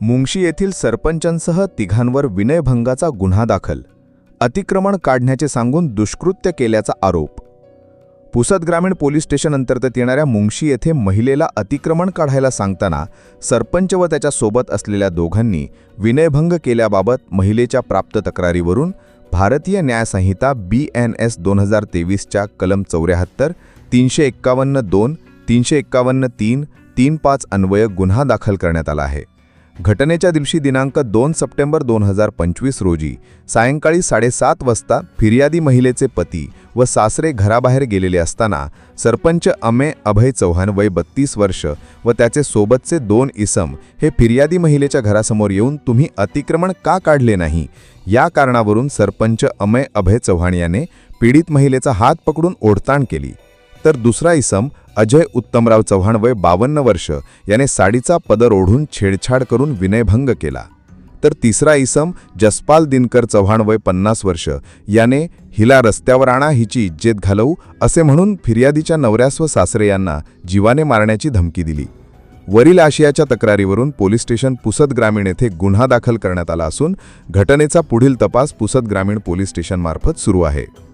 मुंगशी येथील सरपंचांसह तिघांवर विनयभंगाचा गुन्हा दाखल. अतिक्रमण काढण्याचे सांगून दुष्कृत्य केल्याचा आरोप. पुसद ग्रामीण पोलीस स्टेशन अंतर्गत येणाऱ्या मुंगशी येथे महिलेला अतिक्रमण काढायला सांगताना सरपंच व त्याच्या सोबत असलेल्या दोघांनी विनयभंग केल्याबाबत महिलेच्या प्राप्त तक्रारीवरून भारतीय न्यायसंहिता बी एन एस दोन हजार तेवीसच्या कलम चौऱ्याहत्तर तीनशे एक्कावन्न दोन तीनशे एक्कावन्न तीन तीन पाच अन्वय गुन्हा दाखल करण्यात आला आहे. घटनेच्या दिवशी दिनांक दोन सप्टेंबर दोन हजार पंचवीस रोजी सायंकाळी साडेसात वाजता फिर्यादी महिलेचे पती व सासरे घराबाहेर गेलेले असताना सरपंच अमे अभय चव्हाण वय बत्तीस वर्ष व त्याचे सोबतचे दोन इसम हे फिर्यादी महिलेच्या घरासमोर येऊन तुम्ही अतिक्रमण का काढले नाही? या कारणावरून सरपंच अमय अभय चव्हाण याने पीडित महिलेचा हात पकडून ओढताण केली. तर दुसरा इसम अजय उत्तमराव चव्हाण वय बावन्न वर्ष. याने साडीचा पदर ओढून छेडछाड करून विनयभंग केला. तर तिसरा इसम जसपाल दिनकर चव्हाण वय पन्नास वर्ष. याने हिला रस्त्यावर आणा हिची इज्जत घालवू असे म्हणून फिर्यादीच्या नवऱ्यास व सासरे यांना जीवाने मारण्याची धमकी दिली. वरील आशियाच्या तक्रारीवरून पोलीस स्टेशन पुसद ग्रामीण येथे गुन्हा दाखल करण्यात आला असून घटनेचा पुढील तपास पुसद ग्रामीण पोलीस स्टेशनमार्फत सुरू आहे.